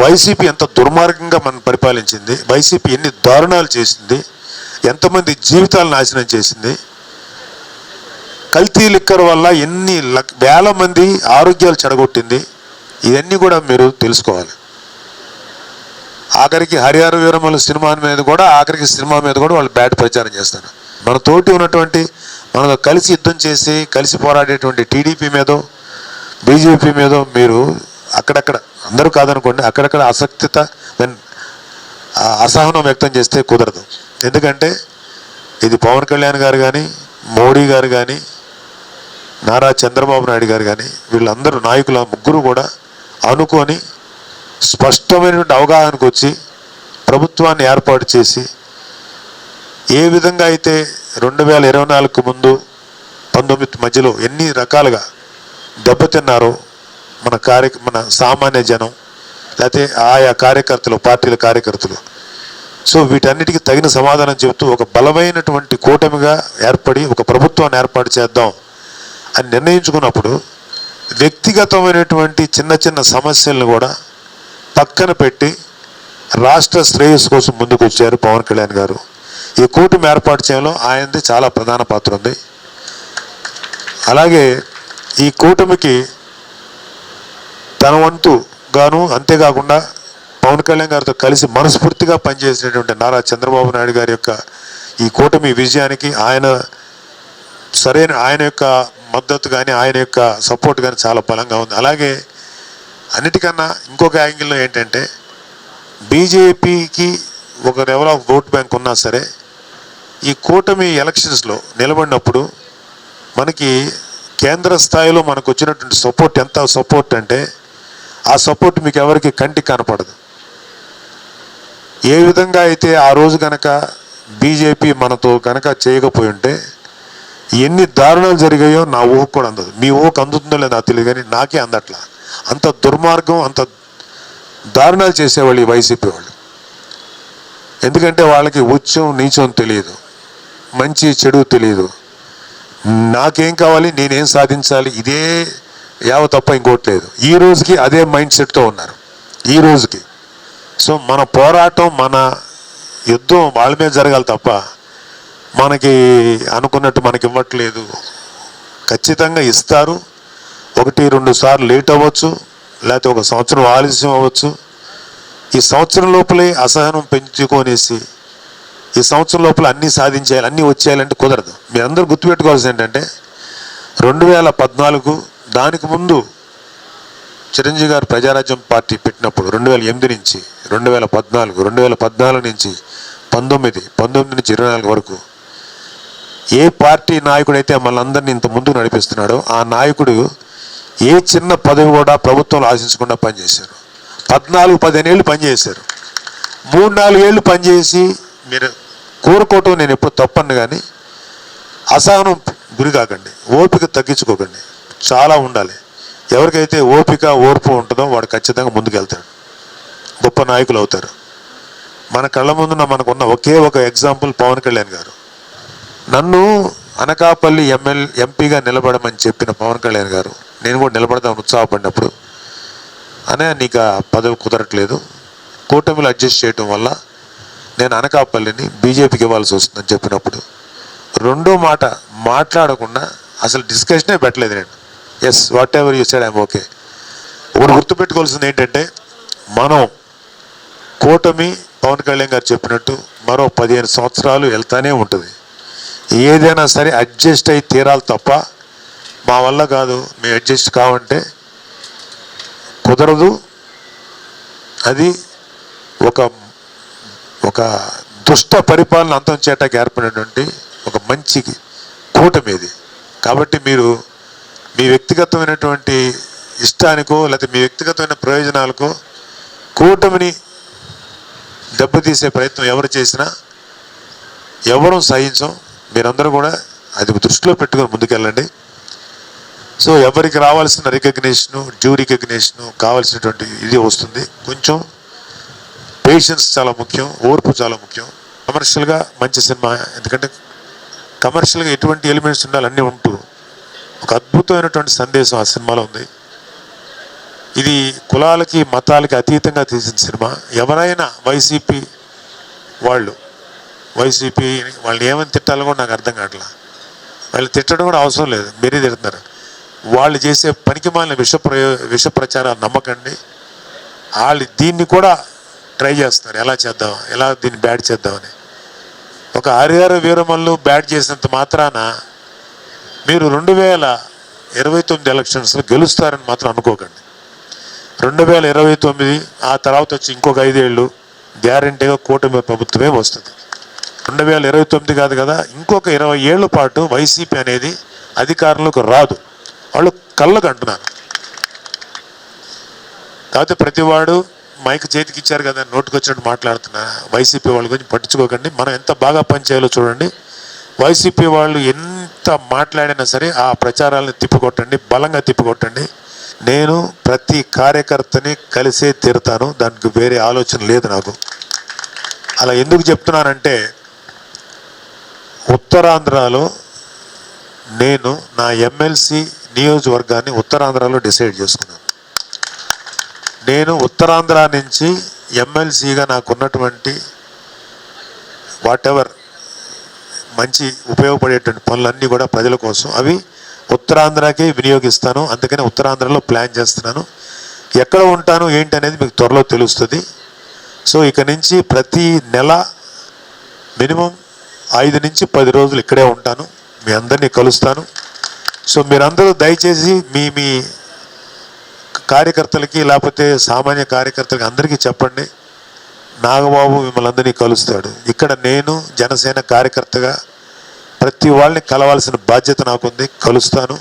YCP ఎంత దుర్మార్గంగా మనం పరిపాలించింది వైసీపీ ఎన్ని దారుణాలు చేసింది ఎంతమంది జీవితాలు నాశనం చేసింది కల్తీ లిక్కర్ వల్ల ఎన్ని లక్- వేల మంది ఆరోగ్యాలు చెడగొట్టింది ఇవన్నీ కూడా మీరు తెలుసుకోవాలి. ఆఖరికి హరిహర వీరమల సినిమా మీద కూడా ఆఖరికి సినిమా మీద కూడా వాళ్ళు బ్యాట్ ప్రచారం చేస్తారు. మన తోటి ఉన్నటువంటి మనతో కలిసి యుద్ధం చేసి కలిసి పోరాడేటువంటి టీడీపీ మీదో బీజేపీ మీదో మీరు అక్కడక్కడ అందరూ కాదనుకోండి అక్కడక్కడ అసక్తిత అసహనం వ్యక్తం చేస్తే కుదరదు. ఎందుకంటే ఇది పవన్ కళ్యాణ్ గారు కానీ మోడీ గారు కానీ నారా చంద్రబాబు నాయుడు గారు కానీ వీళ్ళందరూ నాయకుల ముగ్గురు కూడా అనుకొని స్పష్టమైనటువంటి అవగాహనకు వచ్చి ప్రభుత్వాన్ని ఏర్పాటు చేసి ఏ విధంగా అయితే రెండు వేల ఇరవై నాలుగుకు ముందు పంతొమ్మిది మధ్యలో ఎన్ని రకాలుగా దెబ్బతిన్నారో మన కార్య మన సామాన్య జనం లేకపోతే ఆయా కార్యకర్తలు పార్టీల కార్యకర్తలు. సో వీటన్నిటికీ తగిన సమాధానం చెబుతూ ఒక బలమైనటువంటి కూటమిగా ఏర్పడి ఒక ప్రభుత్వాన్ని ఏర్పాటు చేద్దాం అని నిర్ణయించుకున్నప్పుడు వ్యక్తిగతమైనటువంటి చిన్న చిన్న సమస్యలను కూడా పక్కన పెట్టి రాష్ట్ర శ్రేయస్సు కోసం ముందుకు వచ్చారు పవన్ కళ్యాణ్ గారు. ఈ కూటమి ఏర్పాటు చేయడంలో ఆయనది చాలా ప్రధాన పాత్ర ఉంది. అలాగే ఈ కూటమికి తన వంతు గాను అంతేకాకుండా పవన్ కళ్యాణ్ గారితో కలిసి మనస్ఫూర్తిగా పనిచేసినటువంటి నారా చంద్రబాబు నాయుడు గారి యొక్క ఈ కూటమి విజయానికి ఆయన సరైన ఆయన యొక్క మద్దతు కానీ ఆయన యొక్క సపోర్ట్ కానీ చాలా బలంగా ఉంది. అలాగే అన్నిటికన్నా ఇంకొక యాంగిల్లో ఏంటంటే బీజేపీకి ఒక లెవెల్ ఆఫ్ ఓట్ బ్యాంక్ ఉన్నా సరే ఈ కూటమి ఎలక్షన్స్లో నిలబడినప్పుడు మనకి కేంద్ర స్థాయిలో మనకు వచ్చినటువంటి సపోర్ట్ ఎంత సపోర్ట్ అంటే ఆ సపోర్ట్ మీకు ఎవరికి కంటికి కనపడదు. ఏ విధంగా అయితే ఆ రోజు కనుక బీజేపీ మనతో కనుక చేయకపోయి ఉంటే ఎన్ని దారుణాలు జరిగాయో నా ఊహకు కూడా అందదు. మీ ఊహకు అందుతుందో లేదో తెలియదు కానీ నాకే అందట్లా. అంత దుర్మార్గం అంత దారుణాలు చేసేవాళ్ళు ఈ వైసీపీ వాళ్ళు. ఎందుకంటే వాళ్ళకి ఉచ్చం నీచం తెలియదు. మంచి చెడు తెలియదు. నాకేం కావాలి నేనేం సాధించాలి ఇదే యావ తప్ప ఇంకోటి లేదు. ఈ రోజుకి అదే మైండ్ సెట్తో ఉన్నారు. ఈ రోజుకి. సో మన పోరాటం మన యుద్ధం వాళ్ళ మీద జరగాలి తప్ప మనకి అనుకున్నట్టు మనకి ఇవ్వట్లేదు. ఖచ్చితంగా ఇస్తారు. ఒకటి రెండు సార్లు లేట్ అవ్వచ్చు. లేకపోతే ఒక సంవత్సరం ఆలస్యం అవ్వచ్చు. ఈ సంవత్సరం లోపలే అసహనం పెంచుకొనేసి ఈ సంవత్సరం లోపల అన్నీ సాధించేయాలి అన్నీ వచ్చేయాలంటే కుదరదు. మీరందరూ గుర్తుపెట్టుకోవాల్సింది ఏంటంటే రెండు వేల పద్నాలుగు దానికి ముందు చిరంజీవి గారు ప్రజారాజ్యం పార్టీ పెట్టినప్పుడు రెండు వేల ఎనిమిది నుంచి రెండు వేల పద్నాలుగు రెండు వేల పద్నాలుగు నుంచి పంతొమ్మిది పంతొమ్మిది నుంచి ఇరవై నాలుగు వరకు ఏ పార్టీ నాయకుడైతే మనందరినీ ఇంత ముందుకు నడిపిస్తున్నాడో ఆ నాయకుడు ఏ చిన్న పదవి కూడా ప్రభుత్వంలో ఆశించకుండా పనిచేశారు. పద్నాలుగు పదిహేను ఏళ్ళు పనిచేశారు. మూడు నాలుగు ఏళ్ళు పనిచేసి మీరు కోరుకోవటం నేను ఎప్పుడు తప్పను కానీ అసహనం గురికాకండి ఓపిక తగ్గించుకోకండి. చాలా ఉండాలి. ఎవరికైతే ఓపిక ఓర్పు ఉంటుందో వాడు ఖచ్చితంగా ముందుకెళ్తాడు. గొప్ప నాయకులు అవుతారు. మన కళ్ళ ముందున మనకున్న ఒకే ఒక ఎగ్జాంపుల్ పవన్ కళ్యాణ్ గారు. నన్ను అనకాపల్లి ఎమ్మెల్ ఎంపీగా నిలబడమని చెప్పిన పవన్ కళ్యాణ్ గారు నేను కూడా నిలబడదామని ఉత్సాహపడినప్పుడు అనే నీకు ఆ పదవి కుదరట్లేదు. కూటమిలో అడ్జస్ట్ చేయటం వల్ల నేను అనకాపల్లిని బీజేపీకి ఇవ్వాల్సి వస్తుందని చెప్పినప్పుడు రెండో మాట మాట్లాడకుండా అసలు డిస్కషనే పెట్టలేదు నేను. Yes whatever you said I'm okay ఒకటి గుర్తుపెట్టుకోవాల్సింది ఏంటంటే మనం కూటమి పవన్ కళ్యాణ్ గారు చెప్పినట్టు మరో పదిహేను సంవత్సరాలు వెళ్తానే ఉంటుంది. ఏదైనా సరే అడ్జస్ట్ అయి తీరాలి తప్ప మా వల్ల కాదు మేము అడ్జస్ట్ కావంటే కుదరదు. అది ఒక ఒక దుష్ట పరిపాలన అంతం చేయటానికి ఏర్పడినటువంటి ఒక మంచి కూటమి ఇది. కాబట్టి మీరు మీ వ్యక్తిగతమైనటువంటి ఇష్టానికో లేకపోతే మీ వ్యక్తిగతమైన ప్రయోజనాలకో కూటమిని దెబ్బతీసే ప్రయత్నం ఎవరు చేసినా ఎవరు సహించం. మీరందరూ కూడా అది దృష్టిలో పెట్టుకొని ముందుకెళ్ళండి. సో ఎవరికి రావాల్సిన రికగ్నేషను డ్యూ రికగ్నేషను కావాల్సినటువంటి ఇది వస్తుంది. కొంచెం పేషెన్స్ చాలా ముఖ్యం ఓర్పు చాలా ముఖ్యం. కమర్షియల్గా మంచి సినిమా ఎందుకంటే కమర్షియల్గా ఎటువంటి ఎలిమెంట్స్ ఉండాలి అన్నీ ఉంటూ. ఒక అద్భుతమైనటువంటి సందేశం ఆ సినిమాలో ఉంది. ఇది కులాలకి మతాలకి అతీతంగా తీసిన సినిమా. ఎవరైనా వైసీపీ వాళ్ళు వైసీపీ వాళ్ళని ఏమని తిట్టాలో కూడా నాకు అర్థం కావట్లా. వాళ్ళు తిట్టడం కూడా అవసరం లేదు మీరే తిడుతున్నారు. వాళ్ళు చేసే పనికి మాలిన విష ప్రయో విష ప్రచారాలు నమ్మకండి. వాళ్ళు దీన్ని కూడా ట్రై చేస్తున్నారు ఎలా చేద్దాం ఎలా దీన్ని బ్యాడ్ చేద్దామని. ఒక హరిహర వీరమల్లు బ్యాట్ చేసినంత మాత్రాన మీరు రెండు వేల ఇరవై తొమ్మిది ఎలక్షన్స్లో గెలుస్తారని మాత్రం అనుకోకండి. రెండు వేల ఇరవై తొమ్మిది ఆ తర్వాత వచ్చి ఇంకొక ఐదేళ్ళు గ్యారంటీగా కూటమి ప్రభుత్వమే వస్తుంది. రెండు వేల ఇరవై తొమ్మిది కాదు కదా ఇంకొక ఇరవై ఏళ్ళ పాటు వైసీపీ అనేది అధికారంలోకి రాదు. వాళ్ళు కళ్ళకు అంటున్నారు. కాకపోతే ప్రతివాడు మైక్ చేతికి ఇచ్చారు కదా నోటుకు వచ్చినట్టు మాట్లాడుతున్నా. వైసీపీ వాళ్ళ గురించి పట్టించుకోకండి. మనం ఎంత బాగా పనిచేయాలో చూడండి. వైసీపీ వాళ్ళు ఎన్ని ఎంత మాట్లాడినా సరే ఆ ప్రచారాలను తిప్పికొట్టండి బలంగా తిప్పికొట్టండి. నేను ప్రతి కార్యకర్తని కలిసే తీరుతాను దానికి వేరే ఆలోచన లేదు నాకు. అలా ఎందుకు చెప్తున్నానంటే ఉత్తరాంధ్రలో నేను నా ఎమ్మెల్సీ నియోజకవర్గాన్ని ఉత్తరాంధ్రలో డిసైడ్ చేసుకున్నాను. నేను ఉత్తరాంధ్ర నుంచి ఎమ్మెల్సీగా నాకున్నటువంటి వాట్ ఎవర్ మంచి ఉపయోగపడేటువంటి పనులన్నీ కూడా ప్రజల కోసం. అవి ఉత్తరాంధ్రకే వినియోగిస్తాను. అందుకని ఉత్తరాంధ్రలో ప్లాన్ చేస్తున్నాను. ఎక్కడ ఉంటాను ఏంటి అనేది మీకు త్వరలో తెలుస్తుంది. సో ఇక నుంచి ప్రతి నెల మినిమం ఐదు నుంచి పది రోజులు ఇక్కడే ఉంటాను. మీ అందరినీ కలుస్తాను. సో మీరందరూ దయచేసి మీ మీ కార్యకర్తలకి లేకపోతే సామాన్య కార్యకర్తలకి అందరికీ చెప్పండి. నాగబాబు మిమ్మల్ని అందరినీ కలుస్తాడు. ఇక్కడ నేను జనసేన కార్యకర్తగా ప్రతి వాళ్ళని కలవాల్సిన బాధ్యత నాకుంది. కలుస్తాను.